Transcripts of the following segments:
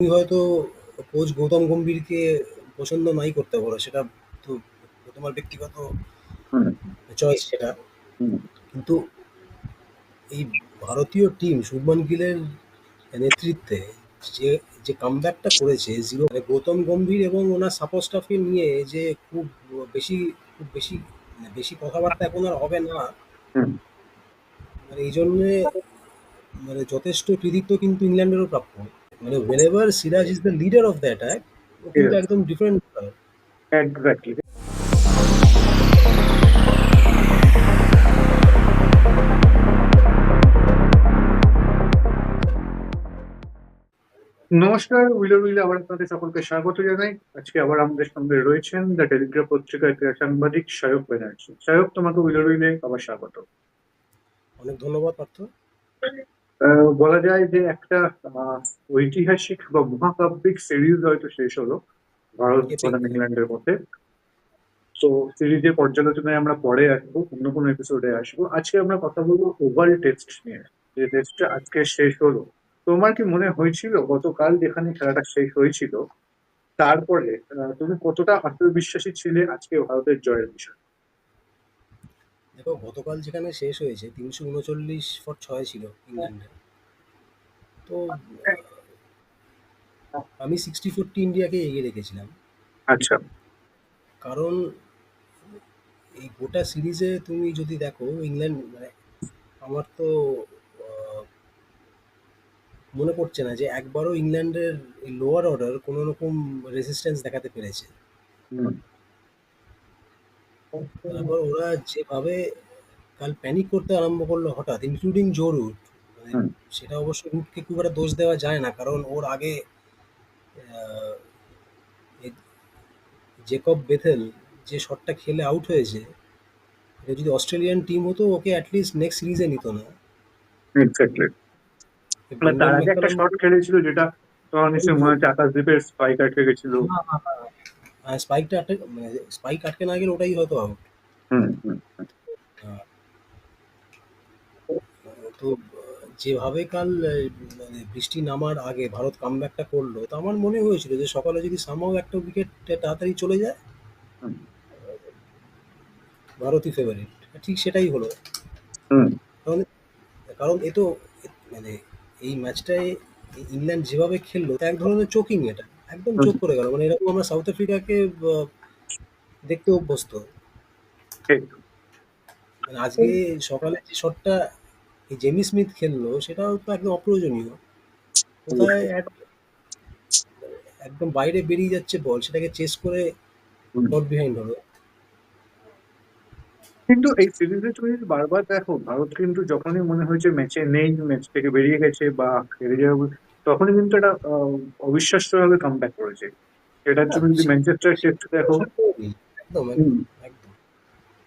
তুমি হয়তো কোচ গৌতম গম্ভীরকে পছন্দ নাই করতে পারো সেটা তো তোমার ব্যক্তিগত চয়েস সেটা। কিন্তু এই ভারতীয় টিম শুভমান গিলের নেতৃত্বে যে যে কামব্যাকটা করেছে জিরো মানে গৌতম গম্ভীর এবং ওনার সাপোর্ট স্টাফকে নিয়ে যে খুব বেশি খুব বেশি মানে বেশি কথাবার্তা এখন আর হবে না। মানে এই জন্যে মানে যথেষ্ট কৃতিত্ব কিন্তু ইংল্যান্ডেরও প্রাপ্য। মানে whenever Siraj is the leader of the attack কিন্তু একদম ডিফারেন্ট এক্স্যাক্টলি নমস্কার উইলার উইলে আবার আপনাদের সকলকে স্বাগত জানাই। আজকে আবার আমাদের সঙ্গে রয়েছেন দ্য টেলিগ্রাফ পত্রিকার ক্রীড়া সাংবাদিক সায়ক ব্যানার্জি। সায়ক তোমাকে উইলার উইলে আবার স্বাগত। অনেক ধন্যবাদ পার্থ। বলা যায় যে একটা ঐতিহাসিক বা মহাকাব্যিক সিরিজ হয়তো শেষ হলো ভারত. বনাম ইংল্যান্ডের মধ্যে। তো সিরিজের পর্যালোচনায় আমরা পরে আসব অন্য কোনো এপিসোডে আসব। আজকে আমরা কথা বলব ওভাল টেস্ট নিয়ে যে টেস্টটা আজকে শেষ হলো। তোমার কি মনে হয়েছিল গতকাল যেখানে খেলাটা শেষ হয়েছিল তারপরে তুমি কতটা আত্মবিশ্বাসী ছিলে আজকে ভারতের জয়ের বিষয়ে? দেখো গতকাল যেখানে শেষ হয়েছে তিনশো উনচল্লিশ ফর ছয় ছিল ইংল্যান্ডের তো আমি সিক্সটি ফোরটি ইন্ডিয়াকে এগিয়ে রেখেছিলাম। আচ্ছা। কারণ এই গোটা সিরিজে তুমি যদি দেখো ইংল্যান্ড মানে আমার তো মনে পড়ছে না যে একবারও ইংল্যান্ডের লোয়ার অর্ডার কোনো রকম রেজিস্ট্যান্স দেখাতে পেরেছে। তারপর ওরা যেভাবে কাল প্যানিক করতে আরম্ভ করল হঠাৎ ইনক্লুডিং জো রুট সেটা অবশ্য রুটকে খুব একটা দোষ দেওয়া যায় না কারণ ওর আগে জেকব বেথেল যে শটটা খেলে আউট হয়েছে এটা যদি অস্ট্রেলিয়ান টিম হতো ওকে অ্যাটলিস্ট নেক্সট সিরিজে নিত না। এক্স্যাক্টলি মানে তার আগে একটা শট খেলেছিল যেটা তোমার নিশ্চয়ই মনে হচ্ছে আকাশদ্বীপের স্পাইক আটকে গেছিল স্পাইকটা আটকে মানে স্পাইক আটকে না গেলে ওটাই হয়তো আউট তো যেভাবে কাল মানে বৃষ্টি নামার আগে ভারত কামব্যাকটা করল তো আমার মনে হয়েছিল যে সকালে যদি সামাও একটা উইকেট তাড়াতাড়ি চলে যায়। ভারতই ফেভারিট ঠিক সেটাই হলো। কারণ কারণ এ তো মানে এই ম্যাচটায় ইংল্যান্ড যেভাবে খেললো তা এক ধরনের চোকিং এটা। একদম চোখ করে গেল। মানে এরকম আমরা সাউথ আফ্রিকাকে দেখতে অভ্যস্ত। মানে আজকে সকালে যে শটটা এই জেমি স্মিথ খেললো সেটাও তো একদম অপ্রয়োজনীয়। কোথায় একদম বাইরে বেরিয়ে যাচ্ছে বল সেটাকে চেস করে। ডট বিহাইন্ড হলো। কিন্তু এই সিরিজে তুমি বারবার দেখো ভারত কিন্তু যখনই মনে হয়েছে ম্যাচে নেই ম্যাচ থেকে বেরিয়ে গেছে বা হেরে যাবে তখনই কিন্তু এটা অবিশ্বাস্যভাবে কাম ব্যাক করেছে এটা তুমি যদি ম্যানচেস্টার টেস্ট দেখো একদম একদম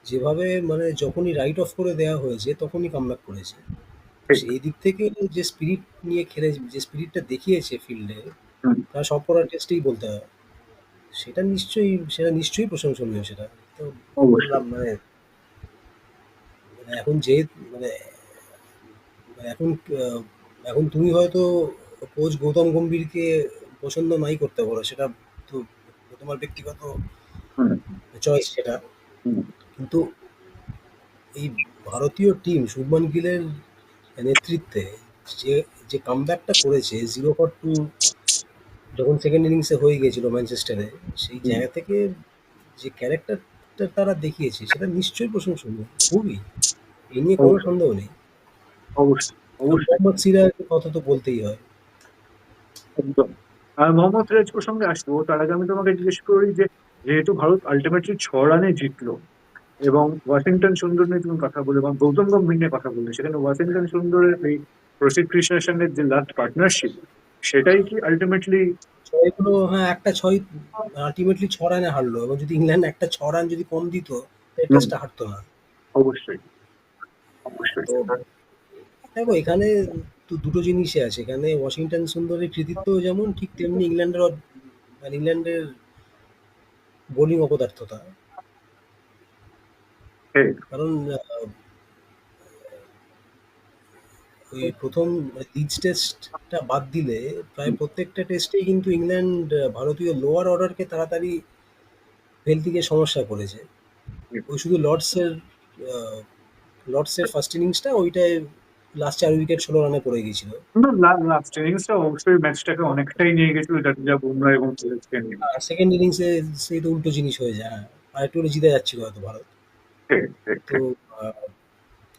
যেভাবে মানে যখনই রাইট অফ করে দেওয়া হয়েছে তখনই কাম কামব্যাক করেছে। সেই দিক থেকে যে স্পিরিট নিয়ে খেলে যে স্পিরিটটা দেখিয়েছে ফিল্ডে হুম। তা সব করার টেস্টেই বলতে হয়। সেটা নিশ্চয়ই সেটা নিশ্চয়ই প্রশংসনীয় সেটা। তো বললাম মানে মানে এখন যে মানে মানে এখন আহ, এখন তুমি হয়তো কোচ গৌতম গম্ভীরকে পছন্দ নাই করতে পারো সেটা তো তোমার ব্যক্তিগত চয়েস সেটা। কিন্তু এই ভারতীয় টিম শুভমান গিলের নেতৃত্বে যে যে কামব্যাকটা করেছে জিরো ফর টু যখন সেকেন্ড ইনিংসে হয়ে গিয়েছিল ম্যানচেস্টারে সেই জায়গা থেকে যে ক্যারেক্টারটা তারা দেখিয়েছে সেটা নিশ্চয়ই প্রশংসনীয় খুবই। এ নিয়ে কোনো সন্দেহ নেই। অবশ্যই অবশ্যই। মোহাম্মদ সিরাজের কথা তো বলতেই হয়। একদম। আর মোহাম্মদ সিরাজ প্রসঙ্গে আসব তার আগে আমি তোমাকে জিজ্ঞেস করি যে যেহেতু ভারত আলটিমেটলি ছ রানে জিতলো এবং ওয়াশিংটন সুন্দর নিয়ে তুমি কথা বলে এবং গৌতম গম্ভীর নিয়ে কথা বললে সেখানে ওয়াশিংটন সুন্দরের এই প্রসিদ্ধ কৃষ্ণের সঙ্গে যে লাস্ট পার্টনারশিপ সেটাই কি আলটিমেটলি ছয়গুলো হ্যাঁ একটা ছয় আলটিমেটলি ছ রানে হারলো এবং যদি ইংল্যান্ড একটা ছ রান যদি কম দিত। টেস্টটা হারতো না। অবশ্যই। অবশ্যই। দেখো এখানে তো দুটো জিনিসই আছে। এখানে ওয়াশিংটন সুন্দরের কৃতিত্ব যেমন ঠিক তেমনি ইংল্যান্ডের অ- মানে ইংল্যান্ডের বোলিং অপদার্থতা। কারণ ওই প্রথম লিডস টেস্টটা বাদ দিলে প্রায় প্রত্যেকটা টেস্টেই কিন্তু ইংল্যান্ড ভারতীয় লোয়ার অর্ডারকে তাড়াতাড়ি ফেলতে গিয়ে সমস্যা করেছে ওই শুধু লর্ডসের লর্ডসের ফার্স্ট ইনিংসটা ওইটায় লাস্ট চার উইকেট ষোলো রানে পড়ে গিয়েছিল। লাস্ট ইনিংসটা অবশ্যই ম্যাচটাকে অনেকটাই নিয়ে গেছিল যা বুমরা এবং সেকেন্ড ইনিংসে সেই তো উল্টো জিনিস হয়ে যায় হ্যাঁ। আর একটু জিতে যাচ্ছিল হয়তো ভারত। তো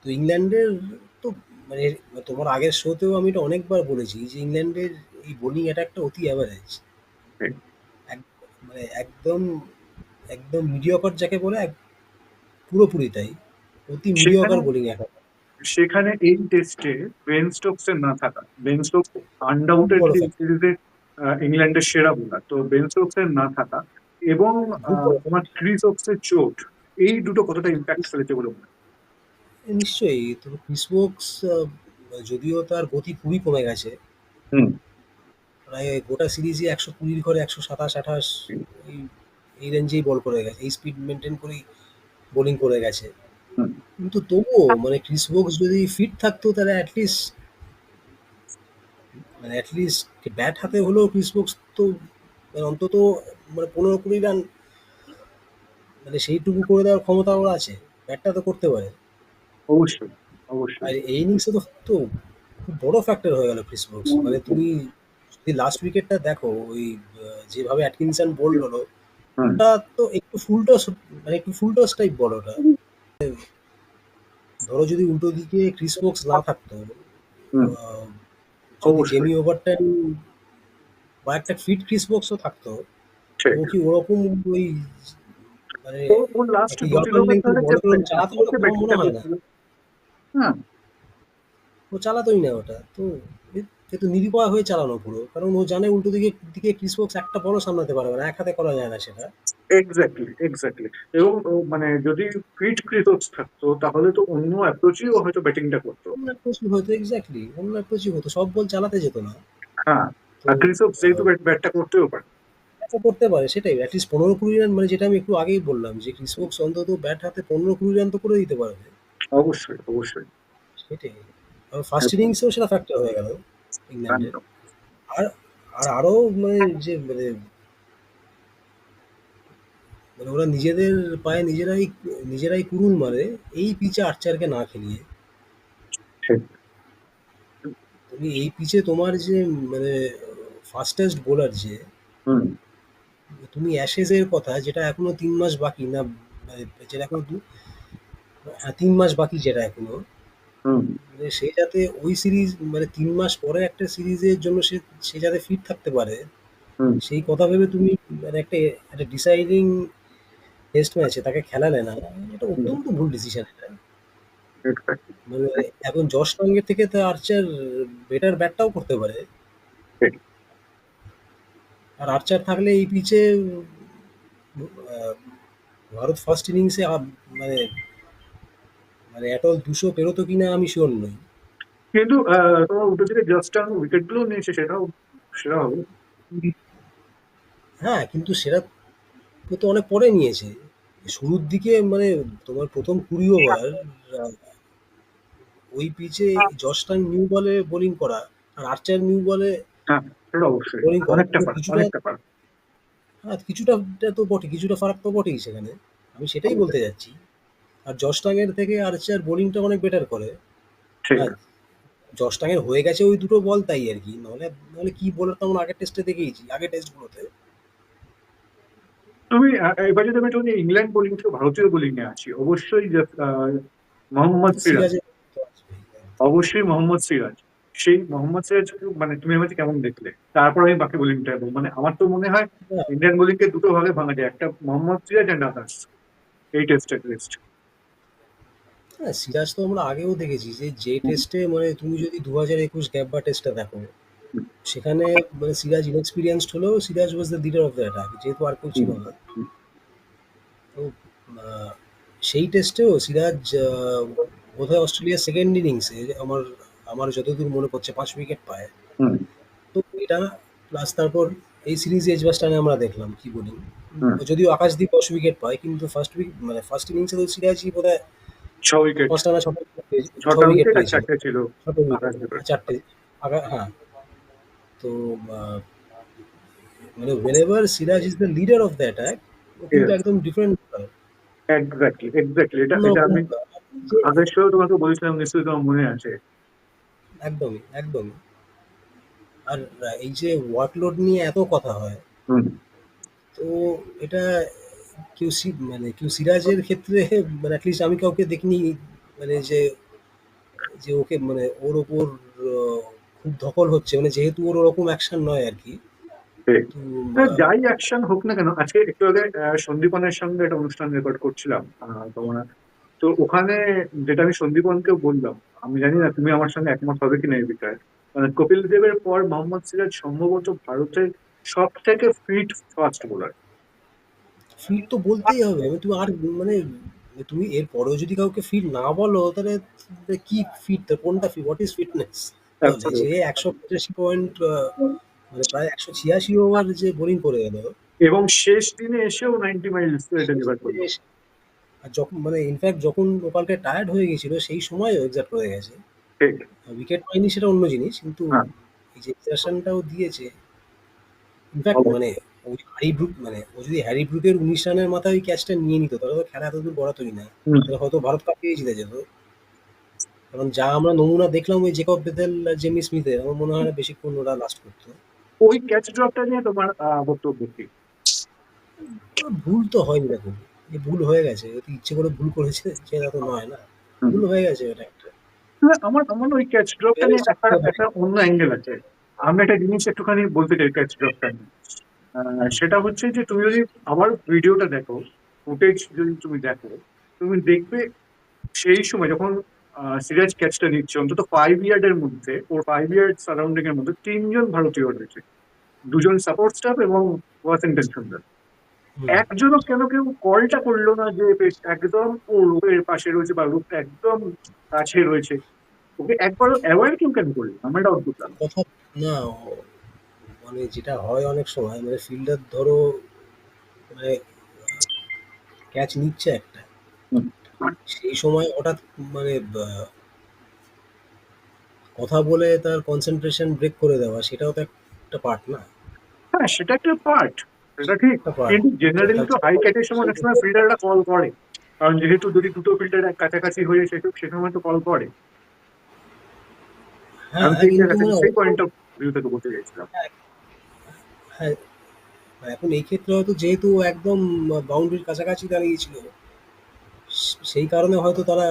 তো ইংল্যান্ডের তো মানে তোমার আগের শোতেও আমি এটা অনেকবার বলেছি যে ইংল্যান্ডের এই বোলিং অ্যাটাকটা অতি অ্যাভারেজ। মানে একদম একদম মিডিয়কর যাকে বলে পুরোপুরি তাই। অতি মিডিয়কর বোলিং অ্যাটাক সেখানে এই টেস্টে বেন স্টোকস এর না থাকা। বেন স্টোকস আনডাউটেডলি সিরিজে ইংল্যান্ডের সেরা বোলার তো বেন স্টোকস এর না থাকা এবং। তোমার ক্রিস ওকস এর চোট এই দুটো কতটা ইম্প্যাক্ট ফেলেছে বলে মনে নিশ্চয়ই তো ক্রিস ওকস যদিও তার গতি খুবই কমে গেছে হুম। প্রায় গোটা সিরিজে একশো কুড়ির ঘরে একশো সাতাশ আঠাশ এই রেঞ্জেই বল করে গেছে এই স্পিড মেনটেন করেই বোলিং করে গেছে। কিন্তু তবুও মানে ক্রিস ওকস যদি ফিট থাকতো তাহলে অ্যাটলিস্ট মানে অ্যাটলিস্ট ব্যাট হাতে হলেও ক্রিস ওকস তো মানে অন্তত মানে পনেরো কুড়ি রান মানে সেইটুকু করে দেওয়ার ক্ষমতা ওর আছে। ব্যাটটা তো করতে পারে। অবশ্যই অবশ্যই। আর এই ইনিংসে তো তো খুব বড় ফ্যাক্টর হয়ে গেল ক্রিস ব্রুকস মানে তুমি যদি লাস্ট উইকেটটা দেখো ওই যেভাবে অ্যাটকিনসন বোল্ড হলো ওটা তো একটু ফুলটস মানে একটু ফুলটস টাইপ বল ওটা। ধরো যদি উল্টো দিকে ক্রিস ব্রুকস না থাকতো। জেমি ওভারটাইম বা একটা ফিট ক্রিস ব্রুকসও থাকতো ও কি ওরকম ওই মানে ও- চালাতোই না ওটা। তো এ তো নিরুপায় হয়ে চালানো পুরো। কারণ ও জানে উল্টো দিকে দিকে ক্রিস বক্স একটা বড় সামলাতে পারবে না এক হাতে করা যায় না সেটা। এক্স্যাক্টলি এক্স্যাক্টলি এবং মানে যদি ফিট ক্রিসোক্স থাকতো তাহলে তো অন্য অ্যাপ্রোচেই ও হয়তো ব্যাটিংটা করতো। অন্য অ্যাপ্রোচই হতো এক্স্যাক্টলি অন্য অ্যাপ্রোচই হতো। সব বল চালাতে যেত না। হ্যাঁ আর যেহেতু ব্যাটটা করতেও পারে। করতে পারে সেটাই। অ্যাটলিস্ট পনেরো কুড়ি রান মানে যেটা আমি একটু আগেই বললাম যে ক্রিস অন্তত ব্যাট হাতে পনেরো কুড়ি রান তো করে দিতে পারবে। অবশ্যই অবশ্যই। সেটাই। আর ফার্স্ট ইনিংসেও সেটা ফ্যাক্টর হয়ে গেল ইংল্যান্ডের আর আর আরও মানে যে মানে মানে ওরা নিজেদের পায়ে নিজেরাই নিজেরাই কুরুল মারে এই পিচে আর্চারকে না খেলিয়ে। তুমি এই পিচে তোমার যে মানে ফাস্টেস্ট বোলার যে হুম। তুমি অ্যাশেজের কথা যেটা এখনও তিন মাস বাকি না মানে যেটা এখনও দু হ্যাঁ তিন মাস বাকি যেটা এখনও হুম। মানে সে যাতে ওই সিরিজ মানে তিন মাস পরে একটা সিরিজের জন্য সে সে যাতে ফিট থাকতে পারে সেই কথা ভেবে তুমি মানে একটা একটা ডিসাইডিং টেস্ট ম্যাচে তাকে খেলালে না। এটা অত্যন্ত ভুল ডিসিশন এটা। মানে এখন জশ টঙ্গের থেকে তো আর্চার বেটার ব্যাটটাও করতে পারে। আর আর্চার থাকলে এই পিচে ভারত ফার্স্ট ইনিংসে মানে মানে অ্যাটল দুশো পেরোতো কিনা আমি শিওর নই। কিন্তু তোমার উল্টো দিকে জাস্টান উইকেটগুলো নিয়েছে সেটাও সেটা হবে। হ্যাঁ কিন্তু সেটা তো অনেক পরে নিয়েছে। শুরুর দিকে মানে তোমার প্রথম কুড়ি ওভার ওই পিচে জস্টান নিউ বলে বোলিং করা আর আর্চার নিউ বলে হ্যাঁ Bowling করে। হ্যাঁ কিছুটা তো বটে কিছুটা ফারাক তো বটেই সেখানে। আমি সেটাই বলতে যাচ্ছি। আর জস্টাংয়ের থেকে আর্চার বোলিংটা অনেক বেটার করে। জস্টাংয়ের হয়ে গেছে ওই দুটো বল তাই আর কি। নাহলে নাহলে কি বলার তো আমরা আগের টেস্টে দেখেইছি আগের টেস্টগুলোতে তুমি এবার যদি আমি একটু ইংল্যান্ড বোলিং থেকে ভারতীয় বোলিং এ আছি অবশ্যই মোহাম্মদ সিরাজ। অবশ্যই মোহাম্মদ সিরাজ। সেই মোহাম্মদ সিরাজ মানে তুমি আমাকে কেমন দেখলে? তারপর আমি বাকি বোলিংটা এবং মানে আমার তো মনে হয় হ্যাঁ। ইন্ডিয়ান বোলিং কে দুটো ভাগে ভাঙা যায়। একটা মোহাম্মদ সিরাজ এন্ড আদার্স এই টেস্টের টেস্ট হ্যাঁ সিরাজ তো আমরা আগেও দেখেছি যে যে টেস্টে মানে তুমি যদি দু হাজার একুশ গ্যাব্বা টেস্টটা দেখো সেখানে মানে সিরাজ ইনএক্সপিরিয়েন্সড হলেও Siraj was the leader of the attack যেহেতু আর কেউ ছিল না। তো আহ, সেই টেস্টেও সিরাজ আহ, বোধহয় অস্ট্রেলিয়ার সেকেন্ড ইনিংসে আমার আমার যতদূর মনে পড়ছে পাঁচ উইকেট পায়। তো এটা প্লাস তারপর এই সিরিজে এজবাস্টানে আমরা দেখলাম কি বলি। যদিও আকাশদীপ দশ উইকেট পায় কিন্তু ফার্স্ট উইক মানে ফার্স্ট ইনিংসে তো সিরাজই বোধহয় ছ উইকেট পাঁচটা না ছটা উইকেট ছিল। চারটে হ্যাঁ। তো আহ, মানে whenever Siraj is the leader of the attack ও কিন্তু Yes. একদম ডিফারেন্ট এক্স্যাক্টলি এক্স্যাক্টলি এটা এটা আমি আগের সময় তোমাকে বলেছিলাম নিশ্চয়ই তোমার মনে আছে একদমই একদমই আর এই যে ওয়ার্কলোড নিয়ে এত কথা হয় হুম। তো এটা কেউ সি- মানে কেউ সিরাজের ক্ষেত্রে মানে অ্যাটলিস্ট আমি কাউকে দেখিনি মানে যে যে ওকে মানে ওর ওপর আহ, খুব ধকল হচ্ছে মানে যেহেতু ওর ওরকম অ্যাকশন নয় আর কি। আহ, যাই অ্যাকশন হোক না কেন আজকে একটু আগে আহ, সন্দীপনের সঙ্গে একটা অনুষ্ঠান রেকর্ড করছিলাম তোমরা তো ওখানে যেটা আমি সন্দীপনকে বললাম আমি জানি না তুমি আমার সঙ্গে একমত হবে কিনা এই বিষয়ে মানে কপিল দেবের পর মোহাম্মদ সিরাজ সম্ভবত ভারতের সব থেকে ফিট ফাস্ট বোলার ফিট তো বলতেই হবে মানে তুমি আর মানে তুমি এর পরেও যদি কাউকে ফিট না বলো তাহলে তাহলে কি ফিট কোনটা ফিট হোয়াট ইজ ফিটনেস যে একশো পঁচাশি পয়েন্ট মানে প্রায় একশো ছিয়াশি ওভার যে বোলিং করে গেল। এবং শেষ দিনে এসেও নাইনটি মাইলস ডেলিভার করল। আর যখন মানে ইনফ্যাক্ট যখন গোপালকে টায়ার্ড হয়ে গেছিল সেই সময় এক্সাক্ট হয়ে গেছে। উইকেট পাইনি সেটা অন্য জিনিস কিন্তু হ্যাঁ। এই যে এক্সারশনটাও দিয়েছে। ইনফ্যাক্ট মানে ওই হ্যারি ব্রুক মানে ও যদি হ্যারি ব্রুকের উনিশ রানের মাথায় ওই ক্যাচটা নিয়ে নিত তাহলে তো খেলা এতদূর গড়াতই না তাহলে হয়তো ভারত কাপেই জিতে যেত। কারণ যা আমরা নমুনা দেখলাম ওই জেকব বেদেল জেমি স্মিথের আমার মনে হয় না বেশিক্ষণ ওরা লাস্ট করতো। ওই ক্যাচ ড্রপটা নিয়ে তোমার বক্তব্য কি? ভুল তো হয়নি এই ভুল হয়ে গেছে। তো ইচ্ছে করে ভুল করেছে সেটা তো নয় না। ভুল হয়ে গেছে এটা একটা। আমার আমার ওই ক্যাচ ড্রপটা নিয়ে একটা একটা অন্য অ্যাঙ্গেল আছে। আমি একটা জিনিস একটুখানি বলতে চাই ক্যাচ ড্রপটা নিয়ে। সেটা হচ্ছে যে তুমি যদি আমার ভিডিওটা দেখো ফুটেজ যদি তুমি দেখো তুমি দেখবে সেই সময় যখন সিরাজ ক্যাচটা নিচ্ছে। অন্তত ফাইভ ইয়ার্ডের মধ্যে ওর ফাইভ ইয়ার্ড সারাউন্ডিং এর মধ্যে তিনজন ভারতীয় রয়েছে। দুজন সাপোর্ট স্টাফ এবং ওয়াশিংটন সুন্দর। একজনও কেন কেউ কলটা করল না যে একদম ও রূপের পাশে রয়েছে বা রূপ একদম কাছে রয়েছে। ওকে একবারও অ্যাওয়ার্ড কেউ কেন করল আমার এটা অদ্ভুত কথা না মানে যেটা হয় অনেক সময় মানে ফিল্ডার ধরো মানে ক্যাচ নিচ্ছে একটা। সেই সময় হঠাৎ মানে কথা বলে তার কনসেন্ট্রেশন ব্রেক করে দেওয়া সেটাও তো একটা পার্ট না? হ্যাঁ সেটা একটা পার্ট সেটা ঠিক। একটা part। কিন্তু জেনারেলি তো হাই ক্যাচের সময় অনেক সময় ফিল্ডাররা কল করে। কারণ যেহেতু যদি দুটো ফিল্ডার কাছাকাছি হয়ে সে সে সময় তো কল করে। হ্যাঁ আমি জায়গা মানে সেই পয়েন্ট অফ ভিউ থেকে বলতে চাইছিলাম। হ্যাঁ এখন এই ক্ষেত্রে হয়তো যেহেতু একদম বাউন্ডারির কাছাকাছি দাঁড়িয়েছিল সেই কারণে হয়তো তারা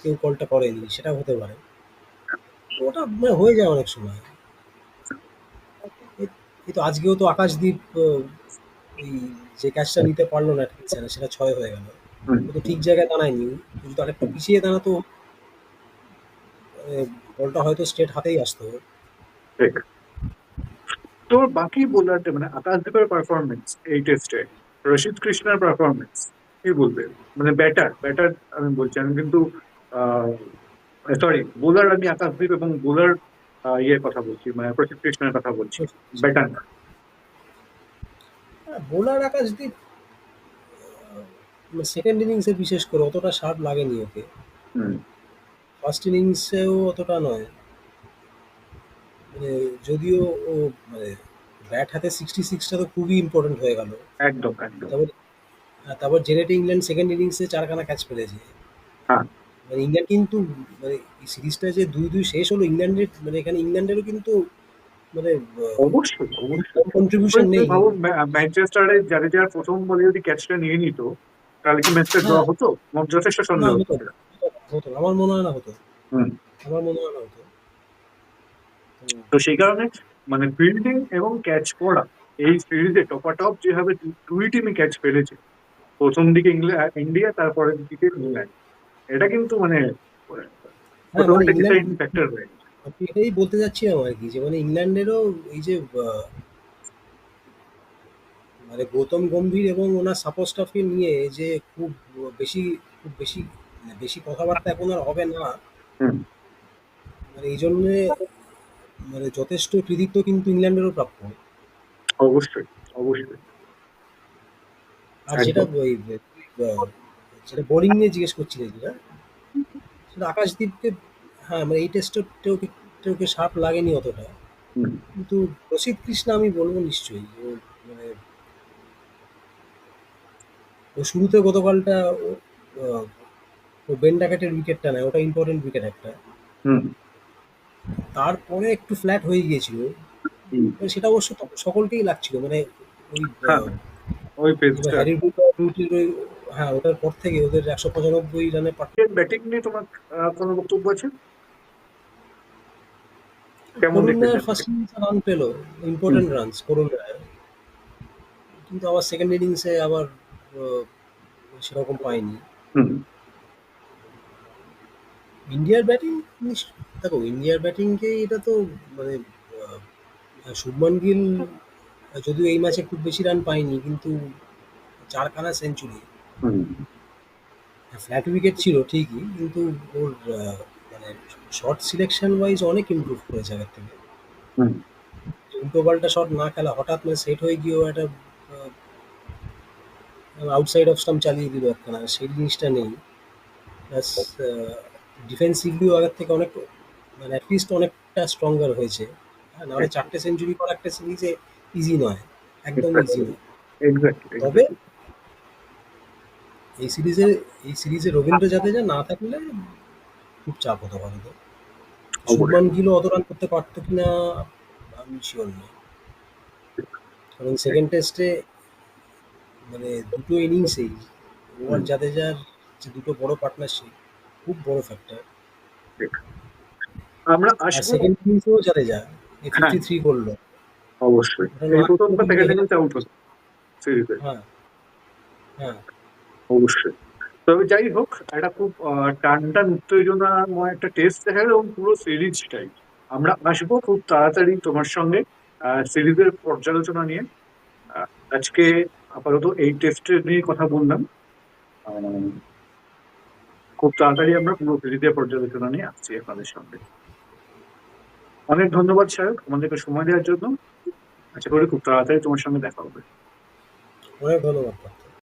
কেউ কলটা করেনি সেটা হতে পারে। ওটা মানে হয়ে যায় অনেক সময়। এই তো আজকেও তো আকাশদ্বীপ এই যে ক্যাচটা নিতে পারল না ঠিক আছে সেটা ছয় হয়ে গেল। তো ঠিক জায়গায় দাঁড়ায়নি। ও যদি তো আরেকটু পিছিয়ে দাঁড়াতো বলটা হয়তো স্টেট হাতেই আসতো। তোর বাকি বোলারদের মানে আকাশদ্বীপের পারফরমেন্স এই টেস্টে রশিদ কৃষ্ণার পারফরমেন্স কি বলবে? মানে ব্যাটার ব্যাটার আমি বলছি। আমি কিন্তু সরি বোলার আমি আকাশদীপ এবং বোলার ইয়ের কথা বলছি মানে প্রসিদ্ধ কৃষ্ণের কথা বলছি। ব্যাটার না। বোলার আকাশদ্বীপ সেকেন্ড ইনিংসে বিশেষ করে অতটা শার্প লাগেনি ওকে। হুম, ফার্স্ট ইনিংসেও অতটা নয়। মানে যদিও ও মানে ব্যাট হাতে সিক্সটি সিক্সটা তো খুবই ইম্পর্টেন্ট হয়ে গেল। একদম একদম। তারপর জেনেটে ইংল্যান্ড সেকেন্ড ইনিংসে চারখানা ক্যাচ ফেলেছে হ্যাঁ। মানে ইংল্যান্ড কিন্তু মানে এই সিরিজটা যে দুই দুই শেষ হলো ইংল্যান্ডের মানে এখানে ইংল্যান্ডেরও কিন্তু মানে অবশ্যই অবশ্যই। কন্ট্রিবিউশন নেই। ম্যানচেস্টারে জাডেজার প্রথম বলে যদি ক্যাচটা নিয়ে নিত তাহলে কি ম্যাচটা ড্র। হতো? আমার যথেষ্ট সন্দেহ হতো আমার মনে হয় না হতো। আমার মনে হয় না হতো। তো সেই কারণে মানে ফিল্ডিং এবং ক্যাচ পড়া এই সিরিজে টপা টপ যেভাবে দুই টিমই ক্যাচ পেরেছে প্রথম দিকে ইংল্যান্ড ইন্ডিয়া তারপরের দিকে ইংল্যান্ড এটা কিন্তু মানে হ্যাঁ মানে ফ্যাক্টর আমি এটাই বলতে চাচ্ছিলাম আর কি যে মানে ইংল্যান্ডেরও এই যে মানে গৌতম গম্ভীর এবং ওনার সাপোর্ট স্টাফকে নিয়ে যে খুব বেশি খুব বেশি মানে বেশি কথাবার্তা এখন আর হবে না। মানে এই জন্যে মানে যথেষ্ট কৃতিত্ব কিন্তু ইংল্যান্ডেরও প্রাপ্য। অবশ্যই অবশ্যই। আর যেটা ওই যেটা বোলিং নিয়ে জিজ্ঞেস করছিলে যেটা? সেটা আকাশদীপকে হ্যাঁ মানে এই টেস্টটাও ওকে শার্প লাগেনি অতটা? কিন্তু প্রসিদ্ধ কৃষ্ণা আমি বলব নিশ্চয়ই মানে ও শুরুতে গতকালটা ও- বেন ডাকাটের উইকেটটা নেয় ওটা ইম্পর্টেন্ট উইকেট একটা। হুম, তারপরে একটু ফ্ল্যাট হয়ে গিয়েছিল। মানে সেটা অবশ্য সকলকেই লাগছিল মানে ওই হ্যাঁ, ওই পেজটা হ্যারি ওই হ্যাঁ ওটার পর থেকে ওদের একশো পঁচানব্বই রানে পাঠ ব্যাটিং নিয়ে তোমার কোনো বক্তব্য আছে? কেমন ফার্স্ট ইনিংসে রান পেল ইম্পর্টেন্ট রানস করুণার কিন্তু আবার সেকেন্ড ইনিংসে আবার সেরকম হুম, ইন্ডিয়ার ব্যাটিং দেখো ইন্ডিয়ার ব্যাটিংকে এটা তো মানে শুভমান গিল যদিও এই ম্যাচে খুব বেশি রান পায়নি কিন্তু চারখানা সেঞ্চুরি ফ্ল্যাট উইকেট ছিল ঠিকই কিন্তু ওর মানে শর্ট সিলেকশন ওয়াইজ অনেক ইমপ্রুভ করেছে আগের থেকে। উল্টো পাল্টা শট না খেলা হঠাৎ মানে সেট হয়ে গিয়েও একটা আউটসাইড অফ স্টাম্প চালিয়ে দিল একখানা সেই জিনিসটা নেই। প্লাস ডিফেন্সিভলিও আগের থেকে অনেক মানে অ্যাটলিস্ট অনেকটা স্ট্রঙ্গার হয়েছে। হ্যাঁ নাহলে চারটে সেঞ্চুরি করা একটা সিরিজে ইজি নয় একদম ইজি নয়। তবে এই সিরিজে এই সিরিজে রবীন্দ্র জাদেজা না থাকলে খুব চাপ হতো পারে শুভমান গিলও অত রান করতে পারতো কিনা আমি শিওর নই। কারণ সেকেন্ড টেস্টে মানে দুটো ইনিংসেই ও আর হুম। জাদেজার যে দুটো বড় পার্টনারশিপ খুব বড় ফ্যাক্টর আমরা সেকেন্ড ইনিংসেও জাদেজা ফিফটি থ্রি করল। অবশ্যই। এই প্রথম বা আউট হতো সিরিজে হ্যাঁ। হ্যাঁ। অবশ্যই। তবে যাই হোক একটা খুব আহ, টান টান উত্তেজনাময় একটা টেস্ট দেখা গেল এবং পুরো সিরিজটাই। আমরা আসব খুব তাড়াতাড়ি তোমার সঙ্গে সিরিজের পর্যালোচনা নিয়ে। আজকে আপাতত এই টেস্টের নিয়ে কথা বললাম। খুব তাড়াতাড়ি আমরা পুরো সিরিজের পর্যালোচনা নিয়ে আসছি আপনাদের সঙ্গে। অনেক ধন্যবাদ সাহেব আমাদেরকে সময় দেওয়ার জন্য। আশা করি খুব তাড়াতাড়ি তোমার সঙ্গে দেখা হবে। অনেক ধন্যবাদ।